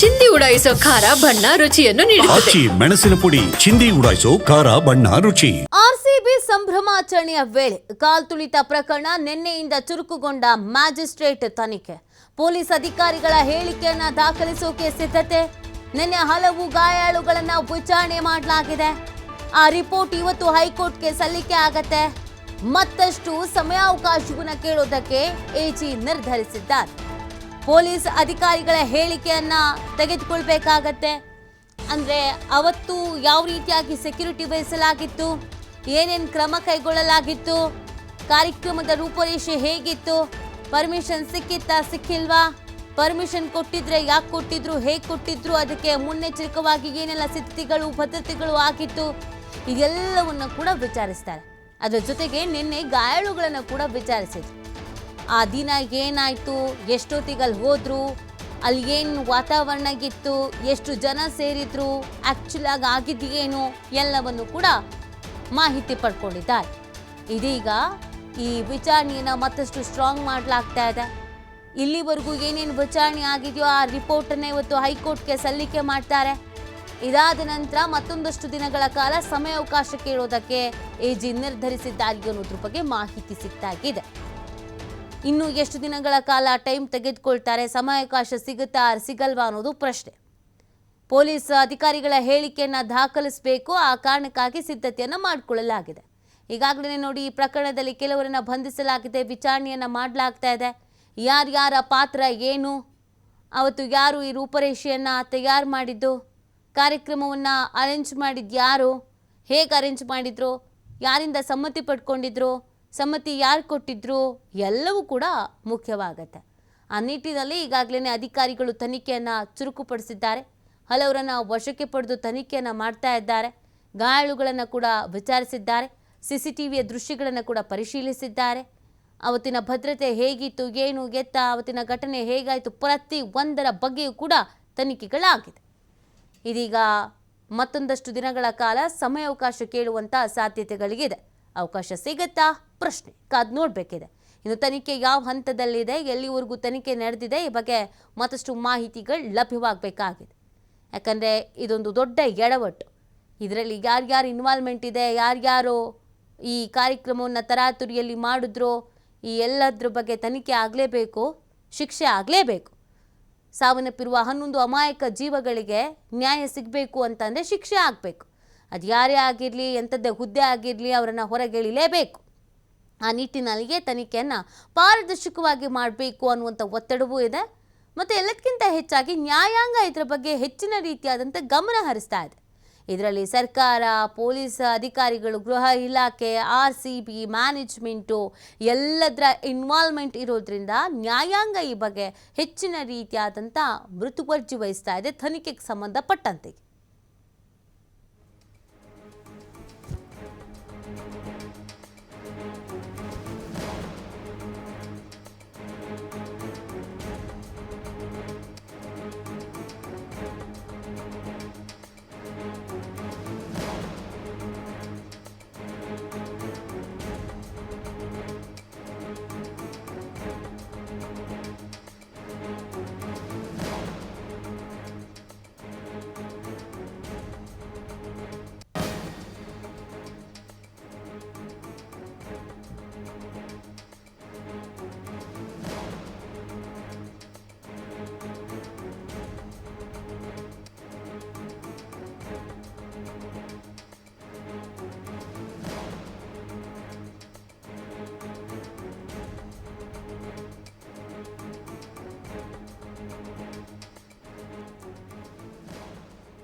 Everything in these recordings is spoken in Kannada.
ಚಿಂದಿ ಉಡಾಯಿಸೋ ಖಾರ ಬಣ್ಣ ರುಚಿಯನ್ನು ನೀಡುತ್ತದೆ. ಆಚಿ ಮೆಣಸಿನ ಪುಡಿ ಚಿಂದಿ ಉಡಾಯಿಸೋ ಖಾರ ಬಣ್ಣ ರುಚಿ. ಆರ್ಸಿಬಿ ಸಂಭ್ರಮಾಚರಣೆಯ ವೇಳೆ ಕಾಲ್ತುಳಿತ ಪ್ರಕರಣ ನಿನ್ನೆಯಿಂದ ಚುರುಕುಗೊಂಡ ಮ್ಯಾಜಿಸ್ಟ್ರೇಟ್ ತನಿಖೆ. ಪೊಲೀಸ್ ಅಧಿಕಾರಿಗಳ ಹೇಳಿಕೆಯನ್ನ ದಾಖಲಿಸೋಕೆ ಸಿದ್ಧತೆ. ನಿನ್ನೆ ಹಲವು ಗಾಯಾಳುಗಳನ್ನ ವಿಚಾರಣೆ ಮಾಡಲಾಗಿದೆ. ಆ ರಿಪೋರ್ಟ್ ಇವತ್ತು ಹೈಕೋರ್ಟ್ಗೆ ಸಲ್ಲಿಕೆ ಆಗತ್ತೆ. ಮತ್ತಷ್ಟು ಸಮಯಾವಕಾಶವನ್ನು ಕೇಳೋದಕ್ಕೆ ಎಜಿ ನಿರ್ಧರಿಸಿದ್ದಾರೆ. ಪೊಲೀಸ್ ಅಧಿಕಾರಿಗಳ ಹೇಳಿಕೆಯನ್ನ ತೆಗೆದುಕೊಳ್ಬೇಕಾಗತ್ತೆ. ಅಂದ್ರೆ ಅವತ್ತು ಯಾವ ರೀತಿಯಾಗಿ ಸೆಕ್ಯೂರಿಟಿ ವಹಿಸಲಾಗಿತ್ತು, ಏನೇನು ಕ್ರಮ ಕೈಗೊಳ್ಳಲಾಗಿತ್ತು, ಕಾರ್ಯಕ್ರಮದ ರೂಪರೇಷೆ ಹೇಗಿತ್ತು, ಪರ್ಮಿಷನ್ ಸಿಕ್ಕಿತ್ತಾ ಸಿಕ್ಕಿಲ್ವಾ, ಪರ್ಮಿಷನ್ ಕೊಟ್ಟಿದ್ರೆ ಯಾಕೆ ಕೊಟ್ಟಿದ್ರು, ಹೇಗೆ ಕೊಟ್ಟಿದ್ರು, ಅದಕ್ಕೆ ಮುನ್ನೆಚ್ಚರಿಕವಾಗಿ ಏನೆಲ್ಲ ಸಿದ್ಧತೆಗಳು ಭದ್ರತೆಗಳು ಆಗಿತ್ತು, ಇದೆಲ್ಲವನ್ನು ಕೂಡ ವಿಚಾರಿಸ್ತಾರೆ. ಅದರ ಜೊತೆಗೆ ನಿನ್ನೆ ಗಾಯಾಳುಗಳನ್ನು ಕೂಡ ವಿಚಾರಿಸಿದ್ರು. ಆ ದಿನ ಏನಾಯಿತು? ಎಷ್ಟೊತ್ತಿಗೆ ಅಲ್ಲಿ ಹೋದ್ರು? ಅಲ್ಲಿ ಏನು ವಾತಾವರಣಗಿತ್ತು ಎಷ್ಟು ಜನ ಸೇರಿದ್ರು? ಆ್ಯಕ್ಚುಲಾಗಿ ಆಗಿ ಏನು ಎಲ್ಲವನ್ನು ಕೂಡ ಮಾಹಿತಿ ಪಡ್ಕೊಂಡಿದ್ದಾರೆ. ಇದೀಗ ಈ ವಿಚಾರಣೆಯನ್ನು ಮತ್ತಷ್ಟು ಸ್ಟ್ರಾಂಗ್ ಮಾಡಲಾಗ್ತಾ ಇದೆ. ಇಲ್ಲಿವರೆಗೂ ಏನೇನು ವಿಚಾರಣೆ ಆಗಿದೆಯೋ ಆ ರಿಪೋರ್ಟನ್ನು ಇವತ್ತು ಹೈಕೋರ್ಟ್ಗೆ ಸಲ್ಲಿಕೆ ಮಾಡ್ತಾರೆ. ಇದಾದ ನಂತರ ಮತ್ತೊಂದಷ್ಟು ದಿನಗಳ ಕಾಲ ಸಮಯಾವಕಾಶ ಕೇಳೋದಕ್ಕೆ ಎಜಿ ನಿರ್ಧರಿಸಿದ್ದಾರೆ ಅನ್ನೋದ್ರ ಬಗ್ಗೆ ಮಾಹಿತಿ ಸಿಕ್ತಾಗಿದೆ ಇನ್ನು ಎಷ್ಟು ದಿನಗಳ ಕಾಲ ಟೈಮ್ ತೆಗೆದುಕೊಳ್ತಾರೆ, ಸಮಯಾವಕಾಶ ಸಿಗುತ್ತಾ ಸಿಗಲ್ವಾ ಅನ್ನೋದು ಪ್ರಶ್ನೆ. ಪೊಲೀಸ್ ಅಧಿಕಾರಿಗಳ ಹೇಳಿಕೆಯನ್ನು ದಾಖಲಿಸಬೇಕು, ಆ ಕಾರಣಕ್ಕಾಗಿ ಸಿದ್ಧತೆಯನ್ನು ಮಾಡಿಕೊಳ್ಳಲಾಗಿದೆ. ಈಗಾಗಲೇ ನೋಡಿ, ಈ ಪ್ರಕರಣದಲ್ಲಿ ಕೆಲವರನ್ನ ಬಂಧಿಸಲಾಗಿದೆ, ವಿಚಾರಣೆಯನ್ನು ಮಾಡಲಾಗ್ತಾ ಇದೆ. ಯಾರ್ಯಾರ ಪಾತ್ರ ಏನು? ಅವತ್ತು ಯಾರು ಈ ರೂಪರೇಷೆಯನ್ನು ತಯಾರು ಮಾಡಿದ್ದು? ಕಾರ್ಯಕ್ರಮವನ್ನು ಅರೇಂಜ್ ಮಾಡಿದ್ದು ಯಾರು? ಹೇಗೆ ಅರೇಂಜ್ ಮಾಡಿದ್ರು? ಯಾರಿಂದ ಸಮ್ಮತಿ ಪಡ್ಕೊಂಡಿದ್ರು ಸಮ್ಮತಿ ಯಾರು ಕೊಟ್ಟಿದ್ರು ಎಲ್ಲವೂ ಕೂಡ ಮುಖ್ಯವಾಗತ್ತೆ. ಆ ನಿಟ್ಟಿನಲ್ಲಿ ಈಗಾಗಲೇ ಅಧಿಕಾರಿಗಳು ತನಿಖೆಯನ್ನು ಚುರುಕುಪಡಿಸಿದ್ದಾರೆ. ಹಲವರನ್ನು ವಶಕ್ಕೆ ಪಡೆದು ತನಿಖೆಯನ್ನು ಮಾಡ್ತಾ ಇದ್ದಾರೆ. ಗಾಯಾಳುಗಳನ್ನು ಕೂಡ ವಿಚಾರಿಸಿದ್ದಾರೆ. ಸಿ ಸಿ ಟಿ ವಿಯ ದೃಶ್ಯಗಳನ್ನು ಕೂಡ ಪರಿಶೀಲಿಸಿದ್ದಾರೆ. ಅವತ್ತಿನ ಭದ್ರತೆ ಹೇಗಿತ್ತು, ಏನು ಎತ್ತ ಅವತ್ತಿನ ಘಟನೆ ಹೇಗಾಯಿತು, ಪ್ರತಿ ಒಂದರ ಬಗ್ಗೆಯೂ ಕೂಡ ತನಿಖೆಗಳಾಗಿದೆ. ಇದೀಗ ಮತ್ತೊಂದಷ್ಟು ದಿನಗಳ ಕಾಲ ಸಮಯಾವಕಾಶ ಕೇಳುವಂಥ ಸಾಧ್ಯತೆಗಳಿಗಿದೆ. ಅವಕಾಶ ಸಿಗುತ್ತಾ? ಪ್ರಶ್ನೆ. ಕಾದ್ ನೋಡಬೇಕಿದೆ. ಇನ್ನು ತನಿಖೆ ಯಾವ ಹಂತದಲ್ಲಿದೆ? ಎಲ್ಲಿವರೆಗೂ ತನಿಖೆ ನಡೆದಿದೆ? ಈ ಬಗ್ಗೆ ಮತ್ತಷ್ಟು ಮಾಹಿತಿಗಳು ಲಭ್ಯವಾಗಬೇಕಾಗಿದೆ. ಯಾಕಂದರೆ ಇದೊಂದು ದೊಡ್ಡ ಎಡವಟ್ಟು. ಇದರಲ್ಲಿ ಯಾರ್ಯಾರು ಇನ್ವಾಲ್ವ್ಮೆಂಟ್ ಇದೆ? ಯಾರ್ಯಾರು ಈ ಕಾರ್ಯಕ್ರಮವನ್ನು ತರಾತುರಿಯಲ್ಲಿ ಮಾಡಿದ್ರೋ? ಈ ಎಲ್ಲದ್ರ ಬಗ್ಗೆ ತನಿಖೆ ಆಗಲೇಬೇಕು, ಶಿಕ್ಷೆ ಆಗಲೇಬೇಕು. ಸಾವನ್ನಪ್ಪಿರುವ ಹನ್ನೊಂದು ಅಮಾಯಕ ಜೀವಗಳಿಗೆ ನ್ಯಾಯ ಸಿಗಬೇಕು ಅಂತಂದರೆ ಶಿಕ್ಷೆ ಆಗಬೇಕು. ಅದು ಯಾರೇ ಆಗಿರಲಿ, ಎಂಥದ್ದೇ ಹುದ್ದೆ ಆಗಿರಲಿ ಅವರನ್ನು ಹೊರಗೆಳಿಲೇಬೇಕು. ಆ ನಿಟ್ಟಿನಲ್ಲಿಯೇ ತನಿಖೆಯನ್ನು ಪಾರದರ್ಶಕವಾಗಿ ಮಾಡಬೇಕು ಅನ್ನುವಂಥ ಒತ್ತಡವೂ ಇದೆ. ಮತ್ತು ಎಲ್ಲಕ್ಕಿಂತ ಹೆಚ್ಚಾಗಿ ನ್ಯಾಯಾಂಗ ಇದರ ಬಗ್ಗೆ ಹೆಚ್ಚಿನ ರೀತಿಯಾದಂಥ ಗಮನ ಹರಿಸ್ತಾ ಇದೆ. ಇದರಲ್ಲಿ ಸರ್ಕಾರ, ಪೊಲೀಸ್ ಅಧಿಕಾರಿಗಳು, ಗೃಹ ಇಲಾಖೆ, ಆರ್ ಸಿ ಬಿ, ಮ್ಯಾನೇಜ್ಮೆಂಟು ಎಲ್ಲದರ ಇನ್ವಾಲ್ವ್ಮೆಂಟ್ ಇರೋದ್ರಿಂದ ನ್ಯಾಯಾಂಗ ಈ ಬಗ್ಗೆ ಹೆಚ್ಚಿನ ರೀತಿಯಾದಂಥ ಮೃತುವರ್ಜಿ ವಹಿಸ್ತಾ ಇದೆ ತನಿಖೆಗೆ ಸಂಬಂಧಪಟ್ಟಂತೆ.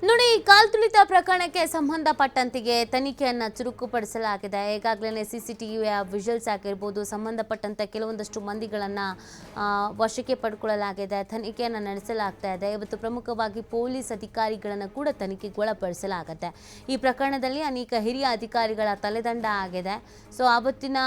ನೋಡಿ ಕಾಲ್ತುಳಿತ ಪ್ರಕರಣಕ್ಕೆ ಸಂಬಂಧಪಟ್ಟಂತಿಗೆ ತನಿಖೆಯನ್ನು ಚುರುಕುಪಡಿಸಲಾಗಿದೆ. ಈಗಾಗಲೇ ಸಿ ಸಿ ಟಿ ವಿಯ ವಿಜುವಲ್ಸ್ ಆಗಿರ್ಬೋದು ಸಂಬಂಧಪಟ್ಟಂಥ ಕೆಲವೊಂದಷ್ಟು ಮಂದಿಗಳನ್ನು ವಶಕ್ಕೆ ಪಡ್ಕೊಳ್ಳಲಾಗಿದೆ. ತನಿಖೆಯನ್ನು ನಡೆಸಲಾಗ್ತಾ ಇದೆ. ಇವತ್ತು ಪ್ರಮುಖವಾಗಿ ಪೊಲೀಸ್ ಅಧಿಕಾರಿಗಳನ್ನು ಕೂಡ ತನಿಖೆಗೊಳಪಡಿಸಲಾಗುತ್ತೆ ಈ ಪ್ರಕರಣದಲ್ಲಿ ಅನೇಕ ಹಿರಿಯ ಅಧಿಕಾರಿಗಳ ತಲೆದಂಡ ಆಗಿದೆ. ಸೊ ಆವತ್ತಿನ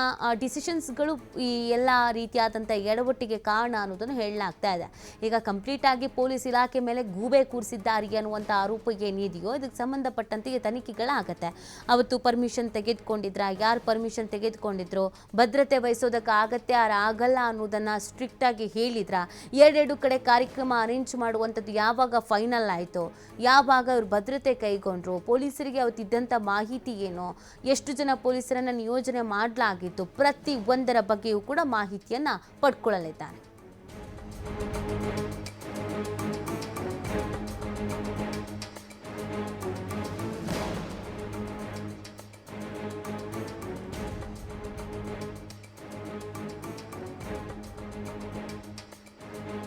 ಡಿಸಿಷನ್ಸ್ಗಳು ಈ ಎಲ್ಲ ರೀತಿಯಾದಂಥ ಎಡವಟ್ಟಿಗೆ ಕಾರಣ ಅನ್ನೋದನ್ನು ಹೇಳಲಾಗ್ತಾ ಇದೆ. ಈಗ ಕಂಪ್ಲೀಟ್ ಆಗಿ ಪೊಲೀಸ್ ಇಲಾಖೆ ಮೇಲೆ ಗೂಬೆ ಕೂರಿಸಿದ್ದಾರೆ ಅನ್ನುವಂಥ ಆರೋಪ ಆರೋಪ ಏನಿದೆಯೋ ಇದಕ್ಕೆ ಸಂಬಂಧಪಟ್ಟಂತೆ ತನಿಖೆಗಳಾಗತ್ತೆ. ಅವತ್ತು ಪರ್ಮಿಷನ್ ತೆಗೆದುಕೊಂಡಿದ್ರ, ಯಾರು ಪರ್ಮಿಷನ್ ತೆಗೆದುಕೊಂಡಿದ್ರು, ಭದ್ರತೆ ವಹಿಸೋದಕ್ಕೆ ಆಗತ್ತೆ, ಯಾರು ಆಗಲ್ಲ ಅನ್ನೋದನ್ನು ಸ್ಟ್ರಿಕ್ಟ್ ಆಗಿ ಹೇಳಿದ್ರ? ಎರಡೆರಡು ಕಡೆ ಕಾರ್ಯಕ್ರಮ ಅರೇಂಜ್ ಮಾಡುವಂಥದ್ದು ಯಾವಾಗ ಫೈನಲ್ ಆಯಿತು? ಯಾವಾಗ ಅವ್ರು ಭದ್ರತೆ ಕೈಗೊಂಡ್ರು? ಪೊಲೀಸರಿಗೆ ಅವತ್ತಿದ್ದಂಥ ಮಾಹಿತಿ ಏನು? ಎಷ್ಟು ಜನ ಪೊಲೀಸರನ್ನು ನಿಯೋಜನೆ ಮಾಡಲಾಗಿತ್ತು? ಪ್ರತಿ ಒಂದರ ಬಗ್ಗೆಯೂ ಕೂಡ ಮಾಹಿತಿಯನ್ನು ಪಡ್ಕೊಳ್ಳಲಿದ್ದಾರೆ